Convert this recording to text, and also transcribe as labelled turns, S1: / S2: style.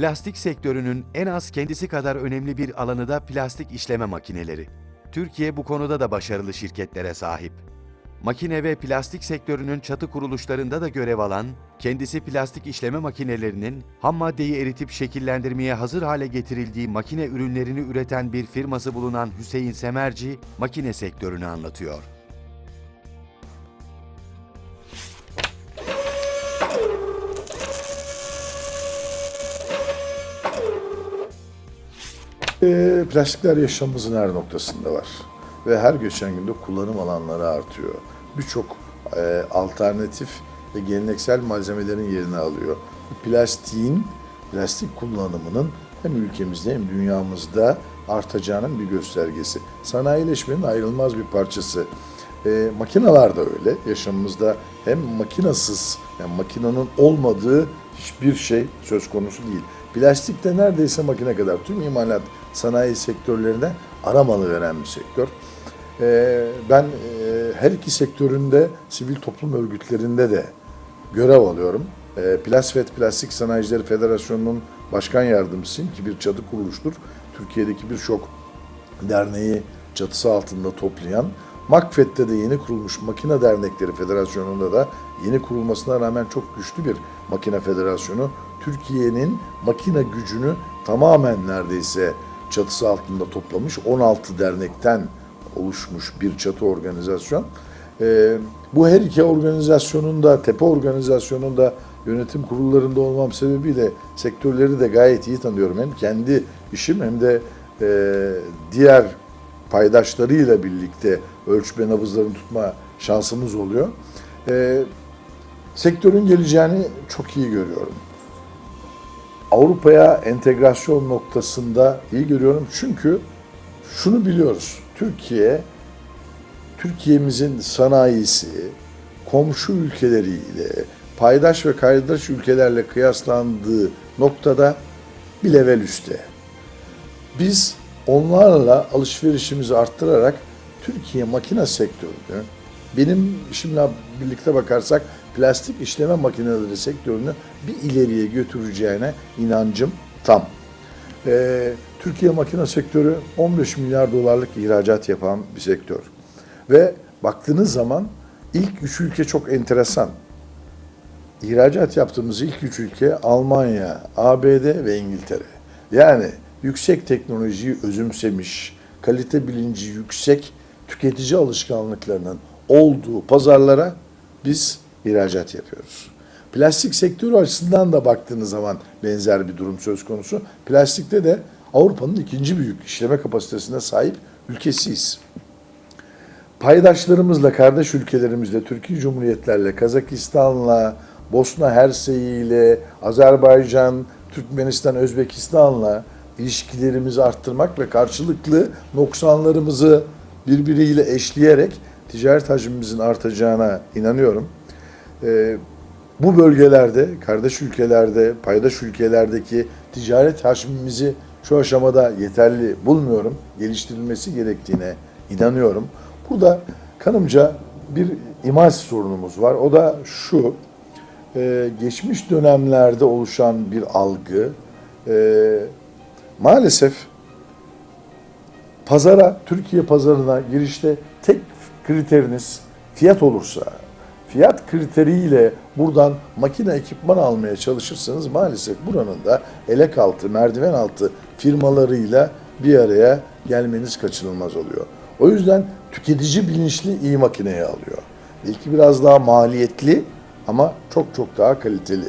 S1: Plastik sektörünün en az kendisi kadar önemli bir alanı da plastik işleme makineleri. Türkiye bu konuda da başarılı şirketlere sahip. Makine ve plastik sektörünün çatı kuruluşlarında da görev alan, kendisi plastik işleme makinelerinin ham maddeyi eritip şekillendirmeye hazır hale getirildiği makine ürünlerini üreten bir firması bulunan Hüseyin Semerci, makine sektörünü anlatıyor.
S2: E, plastikler yaşamımızın her noktasında var. Ve her geçen günde kullanım alanları artıyor. Birçok e, alternatif ve geleneksel malzemelerin yerini alıyor. Plastiğin, plastik kullanımının hem ülkemizde hem dünyamızda artacağının bir göstergesi. Sanayileşmenin ayrılmaz bir parçası. E, makineler de öyle. Yaşamımızda hem makinasız, yani makinenin olmadığı hiçbir şey söz konusu değil. Plastikte neredeyse makine kadar tüm imalat sanayi sektörlerine aramalı veren bir sektör. Ee, ben e, her iki sektöründe sivil toplum örgütlerinde de görev alıyorum. Ee, Plasvet Plastik Sanayicileri Federasyonu'nun başkan yardımcısıyım ki bir çatı kuruluştur. Türkiye'deki birçok derneği çatısı altında toplayan, Makfet'te de yeni kurulmuş Makine Dernekleri Federasyonu'nda da yeni kurulmasına rağmen çok güçlü bir makine federasyonu. Türkiye'nin makine gücünü tamamen neredeyse çatısı altında toplamış 16 dernekten oluşmuş bir çatı organizasyon. Ee, bu her iki organizasyonun da, tepe organizasyonun da yönetim kurullarında olmam sebebiyle sektörleri de gayet iyi tanıyorum. Hem kendi işim hem de e, diğer paydaşlarıyla birlikte ölçme nabızlarını tutma şansımız oluyor. Ee, sektörün geleceğini çok iyi görüyorum. Avrupa'ya entegrasyon noktasında iyi görüyorum çünkü şunu biliyoruz. Türkiye, Türkiye'mizin sanayisi, komşu ülkeleriyle, paydaş ve kaydaş ülkelerle kıyaslandığı noktada bir level üstte. Biz onlarla alışverişimizi arttırarak Türkiye makine sektörünü, benim işimle birlikte bakarsak plastik işleme makineleri sektörünü bir ileriye götüreceğine inancım tam. Ee, Türkiye makine sektörü 15 milyar dolarlık ihracat yapan bir sektör. Ve baktığınız zaman ilk üç ülke çok enteresan. İhracat yaptığımız ilk üç ülke Almanya, ABD ve İngiltere. Yani yüksek teknolojiyi özümsemiş, kalite bilinci yüksek tüketici alışkanlıklarının olduğu pazarlara biz ihracat yapıyoruz. Plastik sektörü açısından da baktığınız zaman benzer bir durum söz konusu. Plastikte de Avrupa'nın ikinci büyük işleme kapasitesine sahip ülkesiyiz. Paydaşlarımızla, kardeş ülkelerimizle, Türkiye Cumhuriyetlerle, Kazakistan'la, Bosna Hersey ile, Azerbaycan, Türkmenistan, Özbekistan'la ilişkilerimizi arttırmak ve karşılıklı noksanlarımızı birbiriyle eşleyerek ticaret hacmimizin artacağına inanıyorum. Ee, bu bölgelerde, kardeş ülkelerde, paydaş ülkelerdeki ticaret hacmimizi şu aşamada yeterli bulmuyorum. Geliştirilmesi gerektiğine inanıyorum. Burada kanımca bir imaj sorunumuz var. O da şu, e, geçmiş dönemlerde oluşan bir algı, e, maalesef pazara, Türkiye pazarına girişte tek kriteriniz fiyat olursa, fiyat kriteriyle buradan makine ekipman almaya çalışırsanız maalesef buranın da elek altı, merdiven altı firmalarıyla bir araya gelmeniz kaçınılmaz oluyor. O yüzden tüketici bilinçli iyi makineyi alıyor. Belki biraz daha maliyetli ama çok çok daha kaliteli.